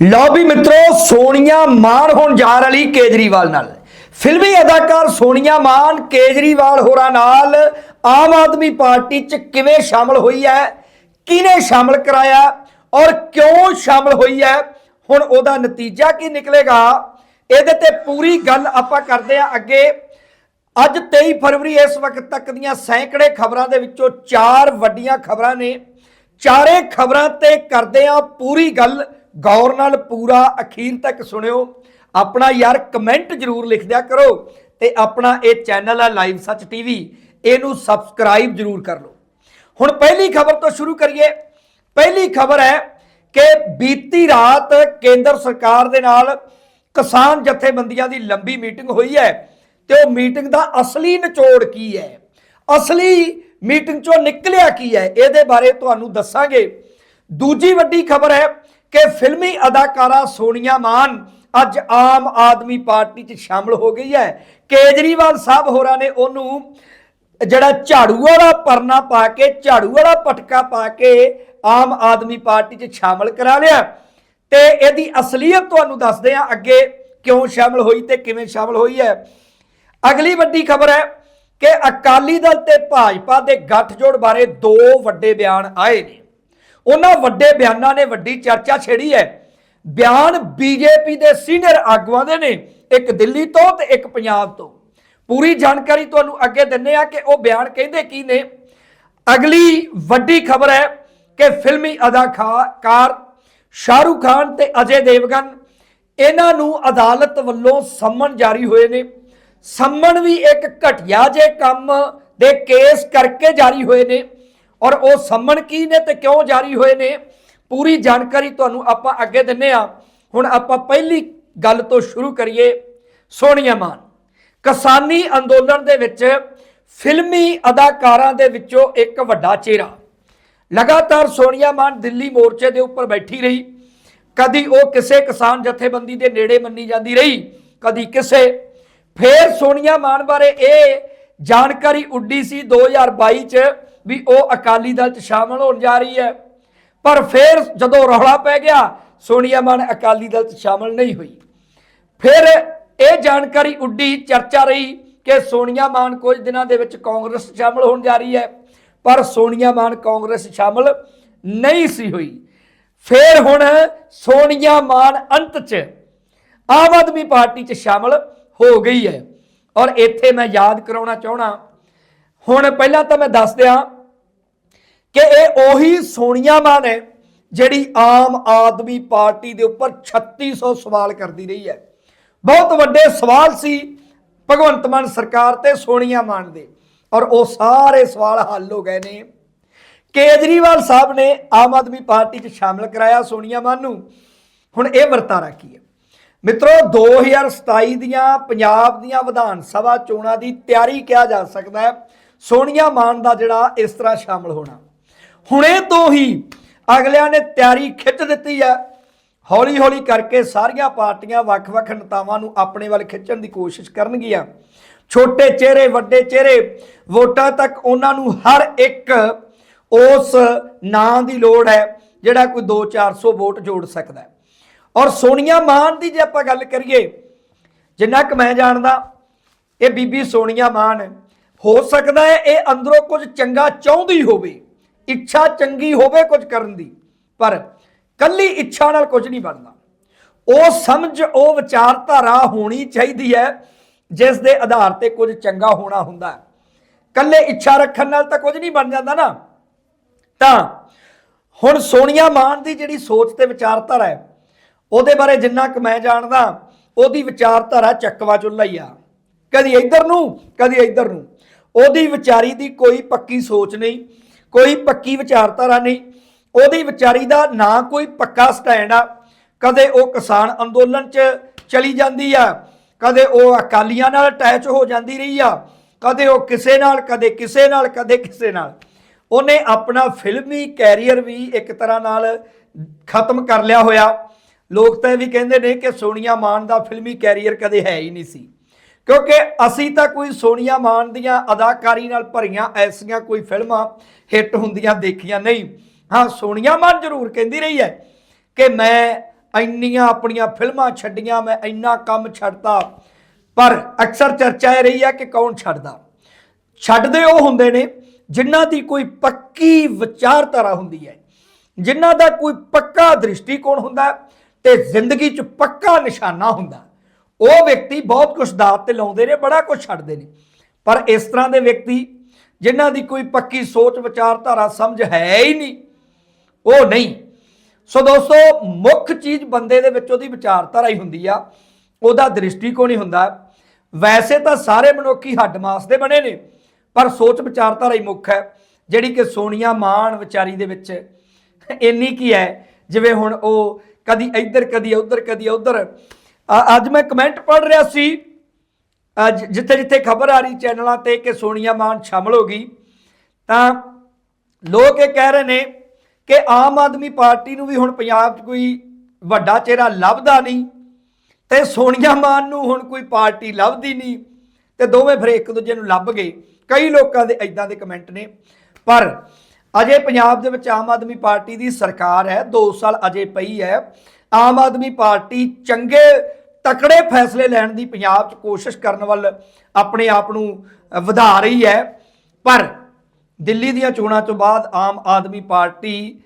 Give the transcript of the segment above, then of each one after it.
ਲਓ ਵੀ ਮਿੱਤਰੋ, ਸੋਨੀਆ ਮਾਨ ਹੁਣ ਜਾ ਰਹੀ ਕੇਜਰੀਵਾਲ ਨਾਲ। ਫਿਲਮੀ ਅਦਾਕਾਰ ਸੋਨੀਆ ਮਾਨ ਕੇਜਰੀਵਾਲ ਹੋਰਾਂ ਨਾਲ ਆਮ ਆਦਮੀ ਪਾਰਟੀ 'ਚ ਕਿਵੇਂ ਸ਼ਾਮਲ ਹੋਈ ਹੈ, ਕਿਹਨੇ ਸ਼ਾਮਲ ਕਰਾਇਆ ਔਰ ਕਿਉਂ ਸ਼ਾਮਲ ਹੋਈ ਹੈ, ਹੁਣ ਉਹਦਾ ਨਤੀਜਾ ਕੀ ਨਿਕਲੇਗਾ, ਇਹਦੇ ਤੇ ਪੂਰੀ ਗੱਲ ਆਪਾਂ ਕਰਦੇ ਆ ਅੱਗੇ। ਅੱਜ 23 ਫਰਵਰੀ, ਇਸ ਵਕਤ ਤੱਕ ਦੀਆਂ ਸੈਂਕੜੇ ਖਬਰਾਂ ਦੇ ਵਿੱਚੋਂ ਚਾਰ ਵੱਡੀਆਂ ਖਬਰਾਂ ਨੇ। ਚਾਰੇ ਖਬਰਾਂ ਤੇ ਕਰਦੇ ਆ ਪੂਰੀ ਗੱਲ। ਗੌਰ ਨਾਲ ਪੂਰਾ ਅਖੀਰ ਤੱਕ ਸੁਣਿਓ। ਆਪਣਾ ਯਾਰ ਕਮੈਂਟ ਜਰੂਰ ਲਿਖ ਦਿਆ ਕਰੋ ਤੇ ਆਪਣਾ ਇਹ ਚੈਨਲ ਆ ਲਾਈਵ ਸੱਚ ਟੀਵੀ, ਇਹਨੂੰ ਸਬਸਕ੍ਰਾਈਬ ਜਰੂਰ ਕਰ ਲਓ। ਹੁਣ ਪਹਿਲੀ ਖਬਰ ਤੋਂ ਸ਼ੁਰੂ ਕਰੀਏ। ਪਹਿਲੀ ਖਬਰ ਹੈ ਕਿ ਬੀਤੀ ਰਾਤ ਕੇਂਦਰ ਸਰਕਾਰ ਦੇ ਨਾਲ ਕਿਸਾਨ ਜਥੇਬੰਦੀਆਂ ਦੀ ਲੰਬੀ ਮੀਟਿੰਗ ਹੋਈ ਹੈ ਤੇ ਉਹ ਮੀਟਿੰਗ ਦਾ ਅਸਲੀ ਨਿਚੋੜ ਕੀ ਹੈ? ਅਸਲੀ ਮੀਟਿੰਗ ਚੋਂ ਨਿਕਲਿਆ ਕੀ ਹੈ? ਇਹਦੇ ਬਾਰੇ ਤੁਹਾਨੂੰ ਦੱਸਾਂਗੇ। ਦੂਜੀ ਵੱਡੀ ਖਬਰ ਹੈ ਕਿ ਫਿਲਮੀ ਅਦਾਕਾਰਾ ਸੋਨੀਆ ਮਾਨ ਅੱਜ ਆਮ ਆਦਮੀ ਪਾਰਟੀ 'ਚ ਸ਼ਾਮਲ ਹੋ ਗਈ ਹੈ। ਕੇਜਰੀਵਾਲ ਸਾਹਿਬ ਹੋਰਾਂ ਨੇ ਉਹਨੂੰ ਜਿਹੜਾ ਝਾੜੂ ਵਾਲਾ ਪਰਨਾ ਪਾ ਕੇ ਝਾੜੂ ਵਾਲਾ ਪਟਕਾ ਪਾ ਕੇ ਆਮ ਆਦਮੀ ਪਾਰਟੀ 'ਚ ਸ਼ਾਮਲ ਕਰਾ ਲਿਆ। ਤੇ ਇਹਦੀ ਅਸਲੀਅਤ ਤੁਹਾਨੂੰ ਦੱਸਦੇ ਆ ਅੱਗੇ ਕਿਉਂ ਸ਼ਾਮਲ ਹੋਈ ਤੇ ਕਿਵੇਂ ਸ਼ਾਮਲ ਹੋਈ ਹੈ। ਅਗਲੀ ਵੱਡੀ ਖਬਰ ਹੈ ਕਿ ਅਕਾਲੀ ਦਲ ਤੇ ਭਾਜਪਾ ਦੇ ਗੱਠਜੋੜ ਬਾਰੇ ਦੋ ਵੱਡੇ ਬਿਆਨ ਆਏ ਨੇ। ਉਹਨਾਂ ਵੱਡੇ ਬਿਆਨਾਂ ਨੇ ਵੱਡੀ ਚਰਚਾ ਛੇੜੀ ਹੈ। ਬਿਆਨ ਬੀਜੇਪੀ ਦੇ ਸੀਨੀਅਰ ਆਗੂਆਂ ਦੇ ਨੇ, ਇੱਕ ਦਿੱਲੀ ਤੋਂ ਤੇ ਇੱਕ ਪੰਜਾਬ ਤੋਂ। ਪੂਰੀ ਜਾਣਕਾਰੀ ਤੁਹਾਨੂੰ ਅੱਗੇ ਦਿੰਨੇ ਆ ਕਿ ਉਹ ਬਿਆਨ ਕਹਿੰਦੇ ਕੀ ਨੇ। ਅਗਲੀ ਵੱਡੀ ਖਬਰ ਹੈ ਕਿ ਫਿਲਮੀ ਅਦਾਕਾਰ ਸ਼ਾਹਰੁਖ ਖਾਨ ਤੇ ਅਜੇ ਦੇਵਗਨ, ਇਹਨਾਂ ਨੂੰ ਅਦਾਲਤ ਵੱਲੋਂ ਸੰਮਨ ਜਾਰੀ ਹੋਏ ਨੇ। ਸੰਮਨ ਵੀ ਇੱਕ ਘਟਿਆ ਜੇ ਕੰਮ ਦੇ ਕੇਸ ਕਰਕੇ ਜਾਰੀ ਹੋਏ ਨੇ। ਔਰ ਉਹ ਸੰਮਣ ਕੀ ਨੇ ਤੇ ਕਿਉਂ ਜਾਰੀ ਹੋਏ ਨੇ? ਪੂਰੀ ਜਾਣਕਾਰੀ ਤੁਹਾਨੂੰ ਆਪਾਂ ਅੱਗੇ ਦਿੰਨੇ ਆ। ਹੁਣ ਆਪਾਂ ਪਹਿਲੀ ਗੱਲ ਤੋਂ ਸ਼ੁਰੂ ਕਰੀਏ। ਸੋਨੀਆ ਮਾਨ, ਕਿਸਾਨੀ ਅੰਦੋਲਨ ਦੇ ਵਿੱਚ ਫਿਲਮੀ ਅਦਾਕਾਰਾਂ ਦੇ ਵਿੱਚੋਂ ਇੱਕ ਵੱਡਾ ਚਿਹਰਾ। ਲਗਾਤਾਰ ਸੋਨੀਆ ਮਾਨ ਦਿੱਲੀ ਮੋਰਚੇ ਦੇ ਉੱਪਰ ਬੈਠੀ ਰਹੀ। ਕਦੀ ਉਹ ਕਿਸੇ ਕਿਸਾਨ ਜਥੇਬੰਦੀ ਦੇ ਨੇੜੇ ਮੰਨੀ ਜਾਂਦੀ ਰਹੀ, ਕਦੀ ਕਿਸੇ। ਫੇਰ ਸੋਨੀਆ ਮਾਨ ਬਾਰੇ ਇਹ ਜਾਣਕਾਰੀ ਉੱਡੀ ਸੀ 2022 ਚ ਵੀ ਉਹ ਅਕਾਲੀ ਦਲ ਚ ਸ਼ਾਮਲ ਹੋਣ ਜਾ ਰਹੀ ਹੈ। ਪਰ ਫਿਰ ਜਦੋਂ ਰੌਲਾ ਪੈ ਗਿਆ, ਸੋਨੀਆ ਮਾਨ ਅਕਾਲੀ ਦਲ ਚ ਸ਼ਾਮਲ ਨਹੀਂ ਹੋਈ। ਫਿਰ ਇਹ ਜਾਣਕਾਰੀ ਉੱਡੀ, ਚਰਚਾ ਰਹੀ ਕਿ ਸੋਨੀਆ ਮਾਨ ਕੁਝ ਦਿਨਾਂ ਦੇ ਵਿੱਚ ਕਾਂਗਰਸ ਸ਼ਾਮਲ ਹੋਣ ਜਾ ਰਹੀ ਹੈ, ਪਰ ਸੋਨੀਆ ਮਾਨ ਕਾਂਗਰਸ ਸ਼ਾਮਲ ਨਹੀਂ ਸੀ ਹੋਈ। ਫਿਰ ਹੁਣ ਸੋਨੀਆ ਮਾਨ ਅੰਤ 'ਚ ਆਮ ਆਦਮੀ ਪਾਰਟੀ 'ਚ ਸ਼ਾਮਲ ਹੋ ਗਈ ਹੈ। ਔਰ ਇੱਥੇ ਮੈਂ ਯਾਦ ਕਰਾਉਣਾ ਚਾਹਣਾ ਹੁਣ ਪਹਿਲਾਂ ਤਾਂ ਮੈਂ ਦੱਸ ਦਿਆਂ ਕਿ ਇਹ ਉਹੀ ਸੋਨੀਆ ਮਾਨ ਹੈ ਜਿਹੜੀ ਆਮ ਆਦਮੀ ਪਾਰਟੀ ਦੇ ਉੱਪਰ 3600 ਸਵਾਲ ਕਰਦੀ ਰਹੀ ਹੈ। ਬਹੁਤ ਵੱਡੇ ਸਵਾਲ ਸੀ ਭਗਵੰਤ ਮਾਨ ਸਰਕਾਰ ਤੇ ਸੋਨੀਆ ਮਾਨ ਦੇ ਔਰ ਉਹ ਸਾਰੇ ਸਵਾਲ ਹੱਲ ਹੋ ਗਏ ਨੇ। ਕੇਜਰੀਵਾਲ ਸਾਹਿਬ ਨੇ ਆਮ ਆਦਮੀ ਪਾਰਟੀ 'ਚ ਸ਼ਾਮਲ ਕਰਾਇਆ ਸੋਨੀਆ ਮਾਨ ਨੂੰ। ਹੁਣ ਇਹ ਵਰਤਾਰਾ ਕੀ ਹੈ ਮਿੱਤਰੋ 2027 ਦੀਆਂ ਪੰਜਾਬ ਦੀਆਂ ਵਿਧਾਨ ਸਭਾ ਚੋਣਾਂ ਦੀ ਤਿਆਰੀ ਕਿਹਾ ਜਾ ਸਕਦਾ ਹੈ। ਸੋਨੀਆ ਮਾਨ ਦਾ ਜਿਹੜਾ ਇਸ ਤਰ੍ਹਾਂ ਸ਼ਾਮਲ ਹੋਣਾ। ਹੁਣੇ ਤੋਂ ਹੀ ਅਗਲਿਆਂ ਨੇ ਤਿਆਰੀ ਖਿੱਚ ਦਿੱਤੀ ਹੈ ਹੌਲੀ ਹੌਲੀ ਕਰਕੇ ਸਾਰੀਆਂ ਪਾਰਟੀਆਂ ਵੱਖ-ਵੱਖ ਨੇਤਾਵਾਂ ਨੂੰ ਆਪਣੇ ਵੱਲ ਖਿੱਚਣ ਦੀ ਕੋਸ਼ਿਸ਼ ਕਰਨਗੀਆਂ। ਛੋਟੇ ਚਿਹਰੇ, ਵੱਡੇ ਚਿਹਰੇ, ਵੋਟਾਂ ਤੱਕ ਉਹਨਾਂ ਨੂੰ ਹਰ ਇੱਕ ਉਸ ਨਾਂ ਦੀ ਲੋੜ ਹੈ ਜਿਹੜਾ ਕੋਈ 2-400 ਵੋਟ ਜੋੜ ਸਕਦਾ ਹੈ। ਔਰ ਸੋਨੀਆ ਮਾਨ ਦੀ ਜੇ ਆਪਾਂ ਗੱਲ ਕਰੀਏ, ਜਿੰਨਾ ਕਿ ਮੈਂ ਜਾਣਦਾ, ਇਹ ਬੀਬੀ ਸੋਨੀਆ ਮਾਨ, ਹੋ ਸਕਦਾ ਹੈ ਇਹ ਅੰਦਰੋਂ ਕੁਝ ਚੰਗਾ ਚਾਹੁੰਦੀ ਹੋਵੇ। ਇੱਛਾ ਚੰਗੀ ਹੋਵੇ ਕੁਝ ਕਰਨ ਦੀ, ਪਰ ਕੱਲੀ ਇੱਛਾ ਨਾਲ ਕੁਝ ਨਹੀਂ ਬਣਦਾ। ਉਹ ਸਮਝ, ਉਹ ਵਿਚਾਰਧਾਰਾ ਹੋਣੀ ਚਾਹੀਦੀ ਹੈ, ਜਿਸ ਦੇ ਆਧਾਰ ਤੇ ਕੁਝ ਚੰਗਾ ਹੋਣਾ ਹੁੰਦਾ ਹੈ। ਕੱਲੇ ਇੱਛਾ ਰੱਖਣ ਨਾਲ ਤਾਂ ਕੁਝ ਨਹੀਂ ਬਣ ਜਾਂਦਾ ਨਾ। ਤਾਂ ਹੁਣ ਸੋਨੀਆ ਮਾਨ ਦੀ ਜਿਹੜੀ ਸੋਚ ਤੇ ਵਿਚਾਰਧਾਰਾ ਹੈ, ਉਹਦੇ ਬਾਰੇ ਜਿੰਨਾ ਕੁ ਮੈਂ ਜਾਣਦਾ, ਉਹਦੀ ਵਿਚਾਰਧਾਰਾ ਚੱਕਵਾ ਚੁੱਲਾ ਹੀ ਆ। ਕਦੀ ਇੱਧਰ ਨੂੰ, ਕਦੀ ਇੱਧਰ ਨੂੰ। ਉਹਦੀ ਵਿਚਾਰੀ ਦੀ ਕੋਈ ਪੱਕੀ ਸੋਚ ਨਹੀਂ ਕੋਈ ਪੱਕੀ ਵਿਚਾਰਧਾਰਾ ਨਹੀਂ। ਉਹਦੀ ਵਿਚਾਰੀ ਦਾ ਨਾ ਕੋਈ ਪੱਕਾ ਸਟੈਂਡ ਆ। ਕਦੇ ਉਹ ਕਿਸਾਨ ਅੰਦੋਲਨ 'ਚ ਚਲੀ ਜਾਂਦੀ ਆ, ਕਦੇ ਉਹ ਅਕਾਲੀਆਂ ਨਾਲ ਅਟੈਚ ਹੋ ਜਾਂਦੀ ਰਹੀ ਆ, ਕਦੇ ਉਹ ਕਿਸੇ ਨਾਲ, ਕਦੇ ਕਿਸੇ ਨਾਲ, ਕਦੇ ਕਿਸੇ ਨਾਲ। ਉਹਨੇ ਆਪਣਾ ਫਿਲਮੀ ਕੈਰੀਅਰ ਵੀ ਇੱਕ ਤਰ੍ਹਾਂ ਨਾਲ ਖਤਮ ਕਰ ਲਿਆ ਹੋਇਆ। ਲੋਕ ਤਾਂ ਇਹ ਵੀ ਕਹਿੰਦੇ ਨੇ ਕਿ ਸੋਨੀਆ ਮਾਨ ਦਾ ਫਿਲਮੀ ਕੈਰੀਅਰ ਕਦੇ ਹੈ ਹੀ ਨਹੀਂ ਸੀ। ਕਿਉਂਕਿ ਅਸੀਂ ਤਾਂ ਕੋਈ ਸੋਨੀਆ ਮਾਨ ਦੀਆਂ ਅਦਾਕਾਰੀ ਨਾਲ ਭਰੀਆਂ ਐਸੀਆਂ ਕੋਈ ਫਿਲਮਾਂ, ਹਿੱਟ ਹੁੰਦੀਆਂ ਦੇਖੀਆਂ ਨਹੀਂ। ਹਾਂ, ਸੋਨੀਆ ਮਾਨ ਜ਼ਰੂਰ ਕਹਿੰਦੀ ਰਹੀ ਹੈ ਕਿ ਮੈਂ ਇੰਨੀਆਂ ਆਪਣੀਆਂ ਫਿਲਮਾਂ ਛੱਡੀਆਂ, ਮੈਂ ਇੰਨਾ ਕੰਮ ਛੱਡਤਾ। ਪਰ ਅਕਸਰ ਚਰਚਾ ਇਹ ਰਹੀ ਹੈ ਕਿ ਕੌਣ ਛੱਡਦਾ? ਛੱਡਦੇ ਉਹ ਹੁੰਦੇ ਨੇ ਜਿਨ੍ਹਾਂ ਦੀ ਕੋਈ ਪੱਕੀ ਵਿਚਾਰਧਾਰਾ ਹੁੰਦੀ ਹੈ। ਜਿਨ੍ਹਾਂ ਦਾ ਕੋਈ ਪੱਕਾ ਦ੍ਰਿਸ਼ਟੀਕੋਣ ਹੁੰਦਾ ਹੈ ਤੇ ਜ਼ਿੰਦਗੀ 'ਚ ਪੱਕਾ ਨਿਸ਼ਾਨਾ ਹੁੰਦਾ। ਉਹ ਵਿਅਕਤੀ ਬਹੁਤ ਕੁਝ ਦਾਤ ਤੇ ਲਾਉਂਦੇ ਨੇ, ਬੜਾ ਕੁਝ ਛੱਡਦੇ ਨੇ। ਪਰ ਇਸ ਤਰ੍ਹਾਂ ਦੇ ਵਿਅਕਤੀ ਜਿਨ੍ਹਾਂ ਦੀ ਕੋਈ ਪੱਕੀ ਸੋਚ ਵਿਚਾਰਧਾਰਾ ਸਮਝ ਹੈ ਹੀ ਨਹੀਂ, ਉਹ ਨਹੀਂ। ਸੋ ਦੋਸਤੋ, ਮੁੱਖ ਚੀਜ਼ ਬੰਦੇ ਦੇ ਵਿੱਚ ਉਹਦੀ ਵਿਚਾਰਧਾਰਾ ਹੀ ਹੁੰਦੀ ਆ, ਉਹਦਾ ਦ੍ਰਿਸ਼ਟੀਕੋਣ ਹੀ ਹੁੰਦਾ। ਵੈਸੇ ਤਾਂ ਸਾਰੇ ਮਨੁੱਖੀ ਹੱਡ ਮਾਸ ਦੇ ਬਣੇ ਨੇ, ਪਰ ਸੋਚ ਵਿਚਾਰਧਾਰਾ ਹੀ ਮੁੱਖ ਹੈ, ਜਿਹੜੀ ਕਿ ਸੋਨੀਆ ਮਾਨ ਵਿਚਾਰੀ ਦੇ ਵਿੱਚ ਇੰਨੀ ਕੀ ਹੈ, ਜਿਵੇਂ ਹੁਣ ਉਹ ਕਦੀ ਇੱਧਰ, ਕਦੀ ਉੱਧਰ ਕਦੀ ਉੱਧਰ ਅੱਜ ਮੈਂ ਕਮੈਂਟ ਪੜ੍ਹ ਰਿਹਾ ਸੀ। ਅੱਜ ਜਿੱਥੇ ਜਿੱਥੇ ਖਬਰ ਆ ਰਹੀ ਚੈਨਲਾਂ ਤੇ ਕਿ ਸੋਨੀਆ ਮਾਨ ਸ਼ਾਮਲ ਹੋ ਗਈ, ਤਾਂ ਲੋਕ ਇਹ ਕਹਿ ਰਹੇ ਨੇ ਕਿ ਆਮ ਆਦਮੀ ਪਾਰਟੀ ਨੂੰ ਵੀ ਹੁਣ ਪੰਜਾਬ 'ਚ ਕੋਈ ਵੱਡਾ ਚਿਹਰਾ ਲੱਭਦਾ ਨਹੀਂ ਤੇ ਸੋਨੀਆ ਮਾਨ ਨੂੰ ਹੁਣ ਕੋਈ ਪਾਰਟੀ ਲੱਭਦੀ ਨਹੀਂ ਤੇ ਦੋਵੇਂ ਫਿਰ ਇੱਕ ਦੂਜੇ ਨੂੰ ਲੱਭ ਗਏ। ਕਈ ਲੋਕਾਂ ਦੇ ਇਦਾਂ ਦੇ ਕਮੈਂਟ ਨੇ। ਪਰ ਅਜੇ ਪੰਜਾਬ ਦੇ ਵਿੱਚ ਆਮ ਆਦਮੀ ਪਾਰਟੀ ਦੀ ਸਰਕਾਰ ਹੈ 2 ਸਾਲ ਅਜੇ ਪਈ ਹੈ। ਆਮ ਆਦਮੀ ਪਾਰਟੀ ਚੰਗੇ ਤਕੜੇ ਫੈਸਲੇ ਲੈਣ ਦੀ ਪੰਜਾਬ 'ਚ ਕੋਸ਼ਿਸ਼ ਕਰਨ ਵੱਲ ਆਪਣੇ ਆਪ ਨੂੰ ਵਧਾ ਰਹੀ ਹੈ। ਪਰ ਦਿੱਲੀ ਦੀਆਂ ਚੋਣਾਂ ਤੋਂ ਬਾਅਦ ਆਮ ਆਦਮੀ ਪਾਰਟੀ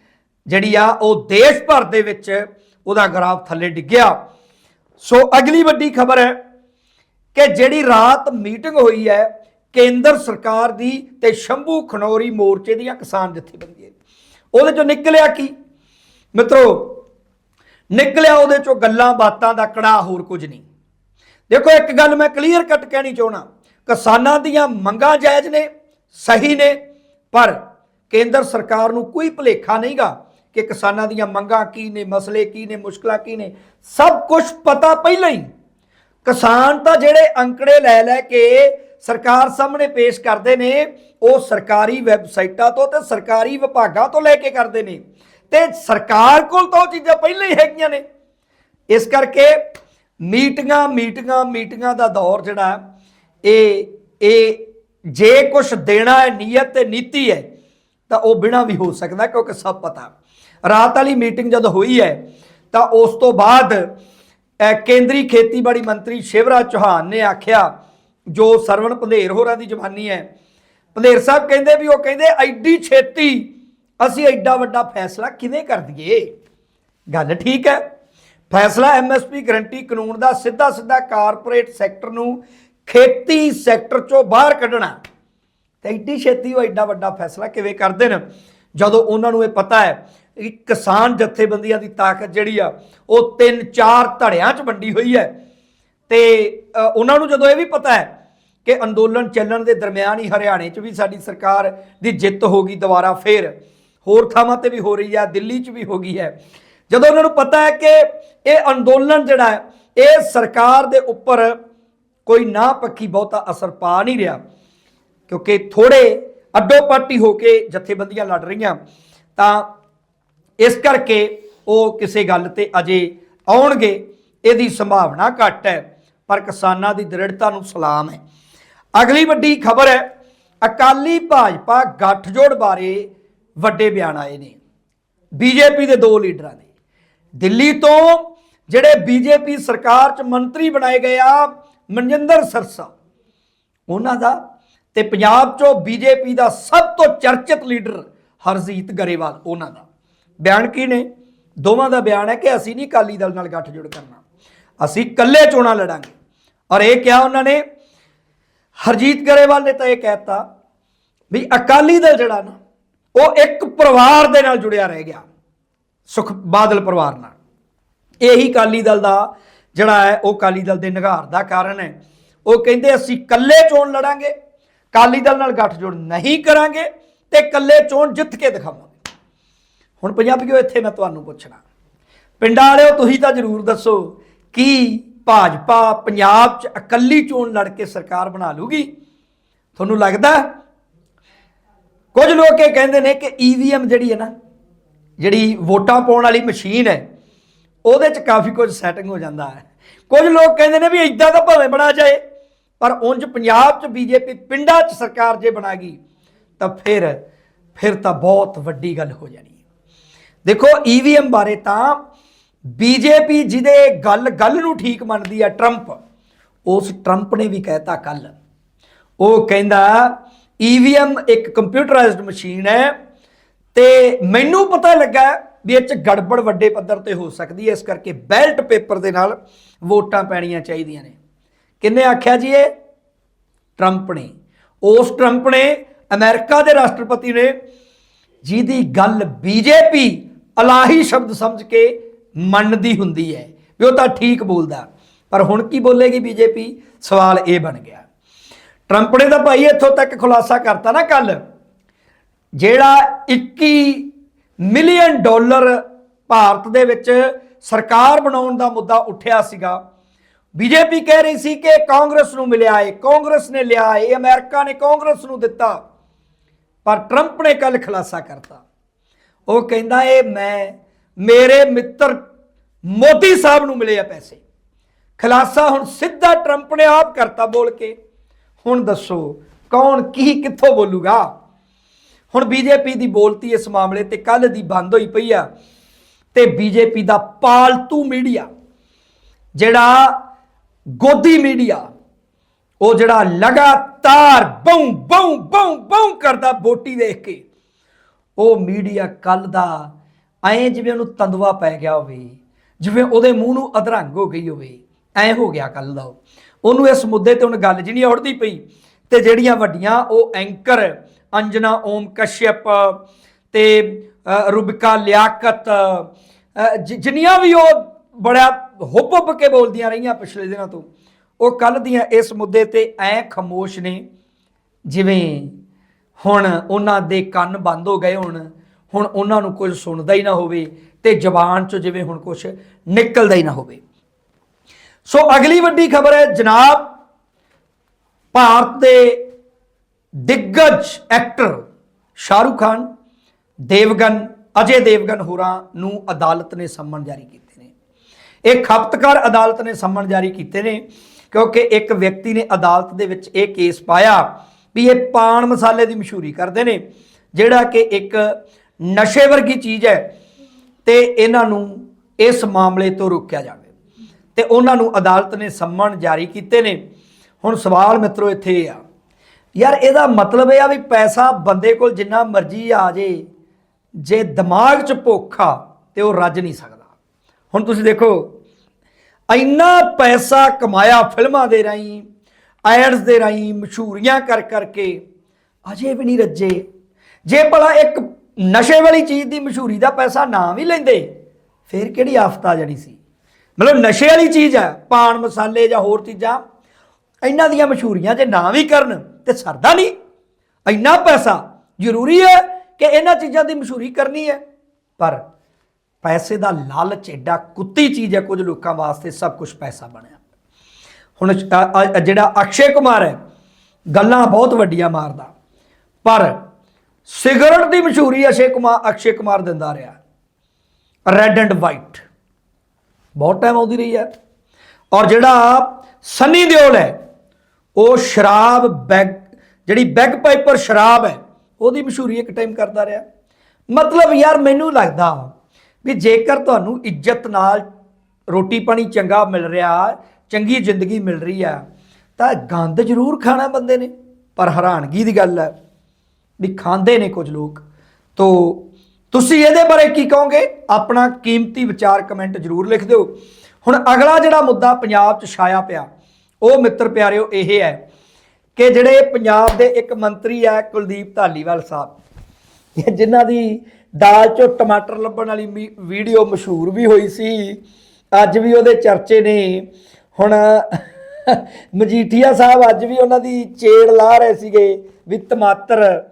ਜਿਹੜੀ ਆ, ਉਹ ਦੇਸ਼ ਭਰ ਦੇ ਵਿੱਚ ਉਹਦਾ ਗ੍ਰਾਫ ਥੱਲੇ ਡਿੱਗਿਆ। ਸੋ ਅਗਲੀ ਵੱਡੀ ਖਬਰ ਹੈ ਕਿ ਜਿਹੜੀ ਰਾਤ ਮੀਟਿੰਗ ਹੋਈ ਹੈ, ਕੇਂਦਰ ਸਰਕਾਰ ਦੀ ਤੇ ਸ਼ੰਭੂ ਖਨੌਰੀ ਮੋਰਚੇ ਦੀਆਂ ਕਿਸਾਨ ਜਥੇਬੰਦੀਆਂ ਉਹਦੇ ਚੋਂ ਨਿਕਲਿਆ ਕੀ? ਮਿੱਤਰੋ ਨਿਕਲਿਆ ਉਹਦੇ ਚੋਂ ਗੱਲਾਂ ਬਾਤਾਂ ਦਾ ਕੜਾ ਹੋਰ ਕੁਝ ਨਹੀਂ। ਦੇਖੋ, ਇੱਕ ਗੱਲ ਮੈਂ ਕਲੀਅਰ ਕੱਟ ਕਹਿਣੀ ਚਾਹਣਾ ਕਿਸਾਨਾਂ ਦੀਆਂ ਮੰਗਾਂ ਜਾਇਜ਼ ਨੇ, ਸਹੀ ਨੇ, ਪਰ ਕੇਂਦਰ ਸਰਕਾਰ ਨੂੰ ਕੋਈ ਭੁਲੇਖਾ ਨਹੀਂਗਾ ਕਿ ਕਿਸਾਨਾਂ ਦੀਆਂ ਮੰਗਾਂ ਕੀ ਨੇ, ਮਸਲੇ ਕੀ ਨੇ, ਮੁਸ਼ਕਲਾਂ ਕੀ ਨੇ। ਸਭ ਕੁਝ ਪਤਾ ਪਹਿਲਾਂ ਹੀ। ਕਿਸਾਨ ਤਾਂ ਜਿਹੜੇ ਅੰਕੜੇ ਲੈ ਲੈ ਕੇ ਸਰਕਾਰ ਸਾਹਮਣੇ ਪੇਸ਼ ਕਰਦੇ ਨੇ, ਉਹ ਸਰਕਾਰੀ ਵੈਬਸਾਈਟਾਂ ਤੋਂ ਤੇ ਸਰਕਾਰੀ ਵਿਭਾਗਾਂ ਤੋਂ ਲੈ ਕੇ ਕਰਦੇ ਨੇ। ਤੇ ਸਰਕਾਰ ਕੋਲ ਤਾਂ ਉਹ ਚੀਜ਼ਾਂ ਪਹਿਲਾਂ ਹੀ ਹੈਗੀਆਂ ਨੇ। ਇਸ ਕਰਕੇ ਮੀਟਿੰਗਾਂ ਮੀਟਿੰਗਾਂ ਮੀਟਿੰਗਾਂ ਦਾ ਦੌਰ ਜਿਹੜਾ ਇਹ ਇਹ ਜੇ ਕੁਝ ਦੇਣਾ ਹੈ, ਨੀਅਤ ਤੇ ਨੀਤੀ ਹੈ, ਤਾਂ ਉਹ ਬਿਨਾ ਵੀ ਹੋ ਸਕਦਾ, ਕਿਉਂਕਿ ਸਭ ਪਤਾ ਰਾਤ ਵਾਲੀ ਮੀਟਿੰਗ ਜਦੋਂ ਹੋਈ ਹੈ, ਤਾਂ ਉਸ ਤੋਂ ਬਾਅਦ ਕੇਂਦਰੀ ਖੇਤੀਬਾੜੀ ਮੰਤਰੀ ਸ਼ਿਵਰਾਜ ਚੌਹਾਨ ਨੇ ਆਖਿਆ, ਜੋ ਸਰਵਣ ਪੰਧੇਰ ਹੋਰਾਂ ਦੀ ਜ਼ਬਾਨੀ ਹੈ ਪੰਧੇਰ ਸਾਹਿਬ ਕਹਿੰਦੇ ਵੀ ਉਹ ਕਹਿੰਦੇ, ਐਡੀ ਛੇਤੀ ਅਸੀਂ ਐਡਾ ਵੱਡਾ ਫੈਸਲਾ ਕਿਵੇਂ ਕਰ ਦਈਏ? ਗੱਲ ਠੀਕ ਹੈ। ਫੈਸਲਾ ਐਮਐਸਪੀ ਗਰੰਟੀ ਕਾਨੂੰਨ ਦਾ ਸਿੱਧਾ ਸਿੱਧਾ ਕਾਰਪੋਰੇਟ ਸੈਕਟਰ ਨੂੰ ਖੇਤੀ ਸੈਕਟਰ ਚੋਂ ਬਾਹਰ ਕੱਢਣਾ। ਤੇ ਐਡੀ ਛੇਤੀ ਉਹ ਐਡਾ ਵੱਡਾ ਫੈਸਲਾ ਕਿਵੇਂ ਕਰਦੇ ਨੇ? ਜਦੋਂ ਉਹਨਾਂ ਨੂੰ ਇਹ ਪਤਾ ਹੈ ਕਿ ਕਿਸਾਨ ਜਥੇਬੰਦੀਆਂ ਦੀ ਤਾਕਤ ਜਿਹੜੀ ਆ, ਉਹ ਤਿੰਨ ਚਾਰ ਧੜਿਆਂ 'ਚ ਵੰਡੀ ਹੋਈ ਹੈ। ਤੇ ਉਹਨਾਂ ਨੂੰ ਜਦੋਂ ਇਹ ਵੀ ਪਤਾ ਹੈ ਕਿ ਅੰਦੋਲਨ ਚੱਲਣ ਦੇ ਦਰਮਿਆਨ ਹੀ ਹਰਿਆਣੇ 'ਚ ਵੀ ਸਾਡੀ ਸਰਕਾਰ ਦੀ ਜਿੱਤ ਹੋ ਗਈ ਦੁਬਾਰਾ ਫੇਰ ਹੋਰ ਥਾਵਾਂ ਤੇ ਵੀ ਹੋ ਰਹੀ ਹੈ ਦਿੱਲੀ 'ਚ ਵੀ ਹੋ ਗਈ ਹੈ। ਜਦੋਂ ਉਹਨਾਂ ਨੂੰ ਪਤਾ ਹੈ ਕਿ ਇਹ ਅੰਦੋਲਨ ਜਿਹੜਾ ਹੈ, ਇਹ ਸਰਕਾਰ ਦੇ ਉੱਪਰ ਕੋਈ ਨਾ ਪੱਖੀ ਬਹੁਤਾ ਅਸਰ ਪਾ ਨਹੀਂ ਰਿਹਾ, ਕਿਉਂਕਿ ਥੋੜੇ ਅੱਡੋ ਪਾਟੀ ਹੋ ਕੇ ਜਥੇਬੰਦੀਆਂ ਲੜ ਰਹੀਆਂ, ਤਾਂ ਇਸ ਕਰਕੇ ਉਹ ਕਿਸੇ ਗੱਲ ਤੇ ਅਜੇ ਆਉਣਗੇ, ਇਹਦੀ ਸੰਭਾਵਨਾ ਘੱਟ ਹੈ, ਪਰ ਕਿਸਾਨਾਂ ਦੀ ਦ੍ਰਿੜਤਾ ਨੂੰ ਸਲਾਮ ਹੈ। ਅਗਲੀ ਵੱਡੀ ਖਬਰ ਹੈ, ਅਕਾਲੀ ਭਾਜਪਾ ਗੱਠਜੋੜ ਬਾਰੇ ਵੱਡੇ ਬਿਆਨ ਆਏ ਨੇ। ਬੀਜੇਪੀ ਦੇ ਦੋ ਲੀਡਰਾਂ ਦੇ ਦਿੱਲੀ ਤੋਂ ਜਿਹੜੇ ਬੀਜੇਪੀ ਸਰਕਾਰ ਚ ਮੰਤਰੀ ਬਣਾਏ ਗਏ ਆ, ਮਨਜਿੰਦਰ ਸਰਸਾ। ਉਹਨਾਂ ਦਾ ਤੇ ਪੰਜਾਬ ਚੋਂ ਬੀਜੇਪੀ ਦਾ ਸਭ ਤੋਂ ਚਰਚਿਤ ਲੀਡਰ ਹਰਜੀਤ ਗਰੇਵਾਲ, ਉਹਨਾਂ ਦਾ। ਬਿਆਨ ਕੀ ਨੇ? ਦੋਵਾਂ ਦਾ ਬਿਆਨ ਹੈ ਕਿ ਅਸੀਂ ਨਹੀਂ ਅਕਾਲੀ ਦਲ ਨਾਲ ਗੱਠਜੋੜ ਕਰਨਾ। ਅਸੀਂ ਇਕੱਲੇ ਚੋਣਾਂ ਲੜਾਂਗੇ। ਔਰ ਇਹ ਕਿਹਾ ਉਹਨਾਂ ਨੇ, ਹਰਜੀਤ ਗਰੇਵਾਲ ਨੇ ਤਾਂ ਇਹ ਕਹਿਤਾ ਵੀ ਅਕਾਲੀ ਦਲ ਜਿਹੜਾ ਨਾ ਉਹ ਇੱਕ ਪਰਿਵਾਰ ਦੇ ਨਾਲ ਜੁੜਿਆ ਰਹਿ ਗਿਆ। ਸੁਖ ਬਾਦਲ ਪਰਿਵਾਰ ਨਾਲ। ਇਹੀ ਅਕਾਲੀ ਦਲ ਦਾ ਜਿਹੜਾ ਹੈ, ਉਹ ਅਕਾਲੀ ਦਲ ਦੇ ਨਿਗਾਰ ਦਾ ਕਾਰਨ ਹੈ। ਉਹ ਕਹਿੰਦੇ, ਅਸੀਂ ਇਕੱਲੇ ਚੋਣ ਲੜਾਂਗੇ। ਅਕਾਲੀ ਦਲ ਨਾਲ ਗੱਠਜੋੜ ਨਹੀਂ ਕਰਾਂਗੇ ਤੇ ਇਕੱਲੇ ਚੋਣ ਜਿੱਤ ਕੇ ਦਿਖਾਵਾਂਗੇ। ਹੁਣ ਪੰਜਾਬੀਓ, ਇੱਥੇ ਮੈਂ ਤੁਹਾਨੂੰ ਪੁੱਛਣਾ। ਪਿੰਡਾਂ ਵਾਲਿਓ, ਤੁਸੀਂ ਤਾਂ ਜ਼ਰੂਰ ਦੱਸੋ ਕੀ ਭਾਜਪਾ ਪੰਜਾਬ 'ਚ ਇਕੱਲੀ ਚੋਣ ਲੜ ਕੇ ਸਰਕਾਰ ਬਣਾ ਲੂਗੀ ਤੁਹਾਨੂੰ ਲੱਗਦਾ ਕੁਝ ਲੋਕ ਇਹ ਕਹਿੰਦੇ ਨੇ ਕਿ ਈਵੀਐਮ ਜਿਹੜੀ ਹੈ ਨਾ, ਜਿਹੜੀ ਵੋਟਾਂ ਪਾਉਣ ਵਾਲੀ ਮਸ਼ੀਨ ਹੈ, ਉਹਦੇ 'ਚ ਕਾਫੀ ਕੁਝ ਸੈਟਿੰਗ ਹੋ ਜਾਂਦਾ ਹੈ। ਕੁਝ ਲੋਕ ਕਹਿੰਦੇ ਨੇ ਵੀ ਇਦਾਂ ਤਾਂ ਭਾਵੇਂ ਬਣਾ ਜਾਏ, ਪਰ ਉਂਝ ਪੰਜਾਬ 'ਚ ਬੀਜੇਪੀ ਪਿੰਡਾਂ 'ਚ ਸਰਕਾਰ ਜੇ ਬਣਾ ਗਈ, ਤਾਂ ਫਿਰ ਫਿਰ ਤਾਂ ਬਹੁਤ ਵੱਡੀ ਗੱਲ ਹੋ ਜਾਣੀ ਹੈ। ਦੇਖੋ ਈਵੀਐਮ ਬਾਰੇ ਤਾਂ ਬੀਜੇਪੀ ਜਿਹਦੇ ਗੱਲ ਗੱਲ ਨੂੰ ਠੀਕ ਮੰਨਦੀ ਹੈ ਟਰੰਪ, ਉਸ ਟਰੰਪ ਨੇ ਵੀ ਕਹਿਤਾ ਕੱਲ ਉਹ ਕਹਿੰਦਾ ਈਵੀਐਮ ਇੱਕ ਕੰਪਿਊਟਰਾਈਜ਼ਡ ਮਸ਼ੀਨ ਹੈ ਤੇ ਮੈਨੂੰ ਪਤਾ ਲੱਗਾ ਵੀ ਇਹ ਚ ਗੜਬੜ ਵੱਡੇ ਪੱਧਰ ਤੇ ਹੋ ਸਕਦੀ ਹੈ, ਇਸ ਕਰਕੇ ਬੈਲਟ ਪੇਪਰ ਦੇ ਨਾਲ ਵੋਟਾਂ ਪੈਣੀਆਂ ਚਾਹੀਦੀਆਂ ਨੇ। ਕਿੰਨੇ ਆਖਿਆ ਜੀ ਇਹ? ਟਰੰਪ ਨੇ। ਉਸ ਟਰੰਪ ਨੇ ਅਮਰੀਕਾ ਦੇ ਰਾਸ਼ਟਰਪਤੀ ਨੇ ਜਿਹਦੀ ਗੱਲ ਬੀਜੇਪੀ ਅਲਾਹੀ ਸ਼ਬਦ ਸਮਝ ਕੇ ਮੰਨਦੀ ਹੁੰਦੀ ਹੈ ਵੀ ਉਹ ਤਾਂ ਠੀਕ ਬੋਲਦਾ। ਪਰ ਹੁਣ ਕੀ ਬੋਲੇਗੀ ਬੀਜੇਪੀ ਸਵਾਲ ਇਹ ਬਣ ਗਿਆ। ਟਰੰਪ ਨੇ ਤਾਂ ਭਾਈ ਇੱਥੋਂ ਤੱਕ ਖੁਲਾਸਾ ਕਰਤਾ ਨਾ ਕੱਲ ਜਿਹੜਾ 21 ਮਿਲੀਅਨ ਡਾਲਰ ਭਾਰਤ ਦੇ ਵਿੱਚ ਸਰਕਾਰ ਬਣਾਉਣ ਦਾ ਮੁੱਦਾ ਉੱਠਿਆ ਸੀਗਾ। ਬੀਜੇਪੀ ਕਹਿ ਰਹੀ ਸੀ ਕਿ ਕਾਂਗਰਸ ਨੂੰ ਮਿਲਿਆ ਏ, ਕਾਂਗਰਸ ਨੇ ਲਿਆ ਏ ਇਹ ਅਮਰੀਕਾ ਨੇ ਕਾਂਗਰਸ ਨੂੰ ਦਿੱਤਾ। ਪਰ ਟਰੰਪ ਨੇ ਕੱਲ ਖੁਲਾਸਾ ਕਰਤਾ। ਉਹ ਕਹਿੰਦਾ ਏ, ਮੈਂ, ਮੇਰੇ ਮਿੱਤਰ ਮੋਦੀ ਸਾਹਿਬ ਨੂੰ ਮਿਲੇ ਆ ਪੈਸੇ। ਖੁਲਾਸਾ ਹੁਣ ਸਿੱਧਾ ਟਰੰਪ ਨੇ ਆਪ ਕਰਤਾ ਬੋਲ ਕੇ। ਹੁਣ ਦੱਸੋ, ਕੌਣ ਕੀ ਕਿੱਥੋਂ ਬੋਲੂਗਾ ਹੁਣ ਬੀਜੇਪੀ ਦੀ ਬੋਲਤੀ ਇਸ ਮਾਮਲੇ ਤੇ ਕੱਲ ਦੀ ਬੰਦ ਹੋਈ ਪਈ ਆ ਤੇ ਬੀਜੇਪੀ ਦਾ ਪਾਲਤੂ ਮੀਡੀਆ, ਜਿਹੜਾ ਗੋਦੀ ਮੀਡੀਆ, ਉਹ ਜਿਹੜਾ ਲਗਾਤਾਰ ਬੌਂ ਬੌਂ ਬਉ ਬੌਂ ਕਰਦਾ ਬੋਟੀ ਦੇਖ ਕੇ, ਉਹ ਮੀਡੀਆ ਕੱਲ ਦਾ ਐਂ ਜਿਵੇਂ ਉਹਨੂੰ ਤੰਦਵਾ ਪੈ ਗਿਆ ਹੋਵੇ, ਜਿਵੇਂ ਉਹਦੇ ਮੂੰਹ ਨੂੰ ਅਧਰੰਗ ਹੋ ਗਈ ਹੋਵੇ, ਐਂ ਹੋ ਗਿਆ ਕੱਲ ਦਾ ਉਹ। ਉਹਨੂੰ ਇਸ ਮੁੱਦੇ ਤੇ ਹੁਣ ਗੱਲ ਜਿਹੀ ਨਹੀਂ ਔੜਦੀ ਪਈ ਤੇ ਜਿਹੜੀਆਂ ਵੱਡੀਆਂ ਉਹ ਐਂਕਰ ਅੰਜਨਾ ਓਮ ਕਸ਼ਯਪ ਤੇ ਅ, ਰੁਬਿਕਾ ਲਿਆਕਤ ਜਿੰਨੀਆਂ ਵੀ ਉਹ ਬੜਾ ਹੁੱਬ ਹੁੱਬ ਕੇ ਬੋਲਦੀਆਂ ਰਹੀਆਂ ਪਿਛਲੇ ਦਿਨਾਂ ਤੋਂ ਉਹ ਕੱਲ ਦੀਆਂ ਇਸ ਮੁੱਦੇ ਤੇ ਐ ਖਮੋਸ਼ ਨੇ ਜਿਵੇਂ ਹੁਣ ਉਹਨਾਂ ਦੇ ਕੰਨ ਬੰਦ ਹੋ ਗਏ ਹੁਣ ਹੁਣ ਉਹਨਾਂ ਨੂੰ ਕੁਝ ਸੁਣਦਾ ਹੀ ਨਾ ਹੋਵੇ ਤੇ ਜ਼ਬਾਨ ਚੋਂ ਜਿਵੇਂ ਹੁਣ ਕੁਝ ਨਿਕਲਦਾ ਹੀ ਨਾ ਹੋਵੇ। ਸੋ ਅਗਲੀ ਵੱਡੀ ਖਬਰ ਹੈ ਜਨਾਬ ਭਾਰਤ ਦੇ ਦਿੱਗਜ ਐਕਟਰ ਸ਼ਾਹਰੁਖ ਖਾਨ, ਦੇਵਗਨ, ਅਜੇ ਦੇਵਗਨ ਹੋਰਾਂ ਨੂੰ ਅਦਾਲਤ ਨੇ ਸੰਮਨ ਜਾਰੀ ਕੀਤੇ ਨੇ। ਇਹ ਖਪਤਕਾਰ ਅਦਾਲਤ ਨੇ ਸੰਮਨ ਜਾਰੀ ਕੀਤੇ ਨੇ ਕਿਉਂਕਿ ਇੱਕ ਵਿਅਕਤੀ ਨੇ ਅਦਾਲਤ ਦੇ ਵਿੱਚ ਇਹ ਕੇਸ ਪਾਇਆ ਵੀ ਇਹ ਪਾਨ ਮਸਾਲੇ ਦੀ ਮਸ਼ਹੂਰੀ ਕਰਦੇ ਨੇ, ਜਿਹੜਾ ਕਿ ਇੱਕ ਨਸ਼ੇ ਵਰਗੀ ਚੀਜ਼ ਹੈ ਤੇ ਇਹਨਾਂ ਨੂੰ ਇਸ ਮਾਮਲੇ ਤੋਂ ਰੋਕਿਆ ਜਾਵੇ। ਤੇ ਉਹਨਾਂ ਨੂੰ ਅਦਾਲਤ ਨੇ ਸੰਮਨ ਜਾਰੀ ਕੀਤੇ ਨੇ। ਹੁਣ ਸਵਾਲ ਮਿੱਤਰੋ ਇੱਥੇ ਇਹ ਆ, ਯਾਰ ਇਹਦਾ ਮਤਲਬ ਇਹ ਆ ਵੀ ਪੈਸਾ ਬੰਦੇ ਕੋਲ ਜਿੰਨਾ ਮਰਜ਼ੀ ਆ ਜੇ ਜੇ ਦਿਮਾਗ 'ਚ ਭੁੱਖ ਆ ਤੇ ਉਹ ਰੱਜ ਨਹੀਂ ਸਕਦਾ। ਹੁਣ ਤੁਸੀਂ ਦੇਖੋ, ਇੰਨਾ ਪੈਸਾ ਕਮਾਇਆ ਫਿਲਮਾਂ ਦੇ ਰਾਹੀਂ ਐਡਸ ਦੇ ਰਾਹੀਂ, ਮਸ਼ਹੂਰੀਆਂ ਕਰ ਕਰਕੇ, ਅਜੇ ਵੀ ਨਹੀਂ ਰੱਜੇ। ਜੇ ਭਲਾ ਇੱਕ ਨਸ਼ੇ ਵਾਲੀ ਚੀਜ਼ ਦੀ ਮਸ਼ਹੂਰੀ ਦਾ ਪੈਸਾ ਨਾ ਵੀ ਲੈਂਦੇ, ਫਿਰ ਕਿਹੜੀ ਆਫਤ ਆ ਜਾਣੀ ਸੀ? ਮਤਲਬ ਨਸ਼ੇ ਵਾਲੀ ਚੀਜ਼ ਹੈ ਪਾਨ ਮਸਾਲੇ ਜਾਂ ਹੋਰ ਚੀਜ਼ਾਂ, ਇਹਨਾਂ ਦੀਆਂ ਮਸ਼ਹੂਰੀਆਂ ਜੇ ਨਾ ਵੀ ਕਰਨ ਤੇ ਸਰਦਾ ਨਹੀਂ। ਇੰਨਾ ਪੈਸਾ ਜ਼ਰੂਰੀ ਹੈ ਕਿ ਇਹਨਾਂ ਚੀਜ਼ਾਂ ਦੀ ਮਸ਼ਹੂਰੀ ਕਰਨੀ ਹੈ। ਪਰ ਪੈਸੇ ਦਾ ਲਾਲਚ ਐਡਾ ਕੁੱਤੀ ਚੀਜ਼ ਹੈ, ਕੁਝ ਲੋਕਾਂ ਵਾਸਤੇ ਸਭ ਕੁਝ ਪੈਸਾ ਬਣਿਆ। ਹੁਣ ਜਿਹੜਾ ਅਕਸ਼ੇ ਕੁਮਾਰ ਹੈ, ਗੱਲਾਂ ਬਹੁਤ ਵੱਡੀਆਂ ਮਾਰਦਾ। ਪਰ ਸਿਗਰਟ ਦੀ ਮਸ਼ਹੂਰੀ ਅਸ਼ੇ ਕੁਮਾਰ ਅਕਸ਼ੇ ਕੁਮਾਰ ਦਿੰਦਾ ਰਿਹਾ। ਰੈੱਡ ਐਂਡ ਵਾਈਟ ਬਹੁਤ ਟਾਈਮ ਆਉਂਦੀ ਰਹੀ ਹੈ। ਔਰ ਜਿਹੜਾ ਸੰਨੀ ਦਿਓਲ ਹੈ, ਉਹ ਸ਼ਰਾਬ ਬੈਗ, ਜਿਹੜੀ ਬੈਗ ਪਾਈਪਰ ਸ਼ਰਾਬ ਹੈ, ਉਹਦੀ ਮਸ਼ਹੂਰੀ ਇੱਕ ਟਾਈਮ ਕਰਦਾ ਰਿਹਾ। ਮਤਲਬ ਯਾਰ ਮੈਨੂੰ ਲੱਗਦਾ ਵੀ ਜੇਕਰ ਤੁਹਾਨੂੰ ਇੱਜ਼ਤ ਨਾਲ ਰੋਟੀ ਪਾਣੀ ਚੰਗਾ ਮਿਲ ਰਿਹਾ, ਚੰਗੀ ਜ਼ਿੰਦਗੀ ਮਿਲ ਰਹੀ ਆ, ਤਾਂ ਗੰਦ ਜ਼ਰੂਰ ਖਾਣਾ ਬੰਦੇ ਨੇ। ਪਰ ਹੈਰਾਨਗੀ ਦੀ ਗੱਲ ਹੈ ਵੀ ਖਾਂਦੇ ਨੇ ਕੁਝ ਲੋਕ। ਤੋ ਤੁਸੀਂ ਇਹਦੇ ਬਾਰੇ ਕੀ ਕਹੋਗੇ? ਆਪਣਾ ਕੀਮਤੀ ਵਿਚਾਰ ਕਮੈਂਟ ਜ਼ਰੂਰ ਲਿਖ ਦਿਓ। ਹੁਣ ਅਗਲਾ ਜਿਹੜਾ ਮੁੱਦਾ ਪੰਜਾਬ 'ਚ ਛਾਇਆ ਪਿਆ, ਉਹ ਮਿੱਤਰ ਪਿਆਰਿਓ, ਇਹ ਹੈ ਕਿ ਜਿਹੜੇ ਪੰਜਾਬ ਦੇ ਇੱਕ ਮੰਤਰੀ ਹੈ ਕੁਲਦੀਪ ਧਾਲੀਵਾਲ ਸਾਹਿਬ, ਜਿਨ੍ਹਾਂ ਦੀ ਦਾਲ 'ਚੋਂ ਟਮਾਟਰ ਲੱਭਣ ਵਾਲੀ ਮੀ- ਵੀਡੀਓ ਮਸ਼ਹੂਰ ਵੀ ਹੋਈ ਸੀ, ਅੱਜ ਵੀ ਉਹਦੇ ਚਰਚੇ ਨੇ। ਹੁਣ ਮਜੀਠੀਆ ਸਾਹਿਬ ਅੱਜ ਵੀ ਉਹਨਾਂ ਦੀ ਚੇੜ ਲਾ ਰਹੇ ਸੀਗੇ ਵੀ ਟਮਾਟਰ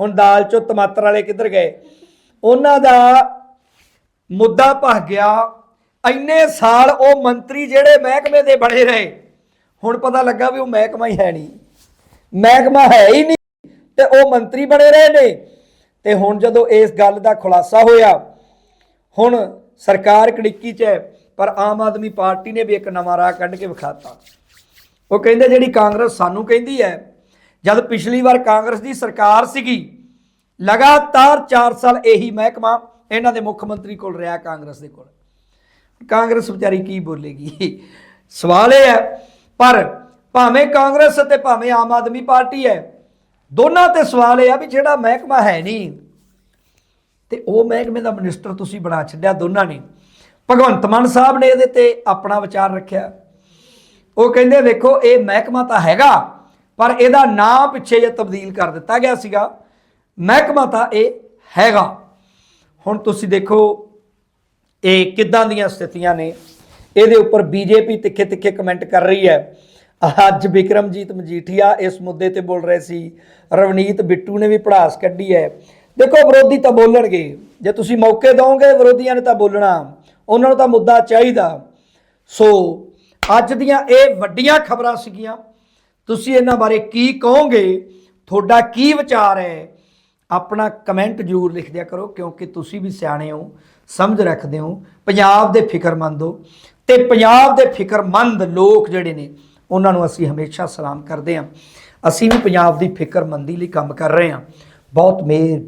ਹੁਣ ਦਾਲ 'ਚੋਂ ਟਮਾਟਰ ਵਾਲੇ ਕਿੱਧਰ ਗਏ? ਉਹਨਾਂ ਦਾ ਮੁੱਦਾ ਭਖ ਗਿਆ। ਇੰਨੇ ਸਾਲ ਉਹ ਮੰਤਰੀ ਜਿਹੜੇ ਮਹਿਕਮੇ ਦੇ ਬਣੇ ਰਹੇ। ਹੁਣ ਪਤਾ ਲੱਗਾ ਵੀ ਉਹ ਮਹਿਕਮਾ ਹੀ ਹੈ ਨਹੀਂ। ਮਹਿਕਮਾ ਹੈ ਹੀ ਨਹੀਂ ਤੇ ਉਹ ਮੰਤਰੀ ਬਣੇ ਰਹੇ ਨੇ। ਤੇ ਹੁਣ ਜਦੋਂ ਇਸ ਗੱਲ ਦਾ ਖੁਲਾਸਾ ਹੋਇਆ, ਹੁਣ ਸਰਕਾਰ ਕੜਿੱਕੀ 'ਚ ਹੈ, ਪਰ ਆਮ ਆਦਮੀ ਪਾਰਟੀ ਨੇ ਵੀ ਇੱਕ ਨਵਾਂ ਰਾਹ ਕੱਢ ਕੇ ਵਿਖਾਤਾ। ਉਹ ਕਹਿੰਦੇ ਜਿਹੜੀ ਕਾਂਗਰਸ ਸਾਨੂੰ ਕਹਿੰਦੀ ਹੈ, ਜਦ ਪਿਛਲੀ ਵਾਰ ਕਾਂਗਰਸ ਦੀ ਸਰਕਾਰ ਸੀਗੀ ਲਗਾਤਾਰ 4 ਸਾਲ ਇਹੀ ਮਹਿਕਮਾ ਇਹਨਾਂ ਦੇ ਮੁੱਖ ਮੰਤਰੀ ਕੋਲ ਰਿਹਾ ਕਾਂਗਰਸ ਦੇ ਕੋਲ। ਕਾਂਗਰਸ ਵਿਚਾਰੀ ਕੀ ਬੋਲੇਗੀ? ਸਵਾਲ ਇਹ ਹੈ, ਪਰ ਭਾਵੇਂ ਕਾਂਗਰਸ ਅਤੇ ਭਾਵੇਂ ਆਮ ਆਦਮੀ ਪਾਰਟੀ ਹੈ, ਦੋਨਾਂ ਤੇ ਸਵਾਲ ਇਹ ਆ ਵੀ ਜਿਹੜਾ ਮਹਿਕਮਾ ਹੈ ਨਹੀਂ, ਤੇ ਉਹ ਮਹਿਕਮੇ ਦਾ ਮਿਨਿਸਟਰ ਤੁਸੀਂ ਬਣਾ ਛੱਡਿਆ ਦੋਨਾਂ ਨੇ। ਭਗਵੰਤ ਮਾਨ ਸਾਹਿਬ ਨੇ ਇਹਦੇ ਤੇ ਆਪਣਾ ਵਿਚਾਰ ਰੱਖਿਆ। ਉਹ ਕਹਿੰਦੇ, ਵੇਖੋ, ਇਹ ਮਹਿਕਮਾ ਤਾਂ ਹੈਗਾ, ਪਰ ਇਹਦਾ ਨਾਂ ਪਿੱਛੇ ਜੇ ਤਬਦੀਲ ਕਰ ਦਿੱਤਾ ਗਿਆ ਸੀਗਾ ਮਹਿਕਮਾ ਤਾਂ ਇਹ ਹੈਗਾ। ਹੁਣ ਤੁਸੀਂ ਦੇਖੋ, ਇਹ ਕਿੱਦਾਂ ਦੀਆਂ ਸਥਿਤੀਆਂ ਨੇ? ਇਹਦੇ ਉੱਪਰ ਬੀਜੇਪੀ ਤਿੱਖੇ ਤਿੱਖੇ ਕਮੈਂਟ ਕਰ ਰਹੀ ਹੈ। ਅੱਜ ਵਿਕਰਮਜੀਤ ਮਜੀਠੀਆ ਇਸ ਮੁੱਦੇ ਤੇ ਬੋਲ ਰਹੇ ਸੀ। ਰਵਨੀਤ ਬਿੱਟੂ ਨੇ ਵੀ ਪੜਾਸ ਕੱਢੀ ਹੈ। ਦੇਖੋ, ਵਿਰੋਧੀ ਤਾਂ ਬੋਲਣਗੇ। ਜੇ ਤੁਸੀਂ ਮੌਕੇ ਦਿਓਗੇ ਵਿਰੋਧੀਆਂ ਨੇ ਤਾਂ ਬੋਲਣਾ। ਉਹਨਾਂ ਨੂੰ ਤਾਂ ਮੁੱਦਾ ਚਾਹੀਦਾ। ਸੋ, ਅੱਜ ਦੀਆਂ ਇਹ ਵੱਡੀਆਂ ਖਬਰਾਂ ਸੀਗੀਆਂ। ਤੁਸੀਂ ਇਹਨਾਂ ਬਾਰੇ ਕੀ ਕਹੋਗੇ? ਤੁਹਾਡਾ ਕੀ ਵਿਚਾਰ ਹੈ? ਆਪਣਾ ਕਮੈਂਟ ਜ਼ਰੂਰ ਲਿਖ ਦਿਆ ਕਰੋ, ਕਿਉਂਕਿ ਤੁਸੀਂ ਵੀ ਸਿਆਣੇ ਹੋ, ਸਮਝ ਰੱਖਦੇ ਹੋ, ਪੰਜਾਬ ਦੇ ਫਿਕਰਮੰਦ ਹੋ। ਤੇ ਪੰਜਾਬ ਦੇ ਫਿਕਰਮੰਦ ਲੋਕ ਜਿਹੜੇ ਨੇ, ਉਹਨਾਂ ਨੂੰ ਅਸੀਂ ਹਮੇਸ਼ਾ ਸਲਾਮ ਕਰਦੇ ਹਾਂ। ਅਸੀਂ ਵੀ ਪੰਜਾਬ ਦੀ ਫਿਕਰਮੰਦੀ ਲਈ ਕੰਮ ਕਰ ਰਹੇ ਹਾਂ। ਬਹੁਤ ਮਿਹਰ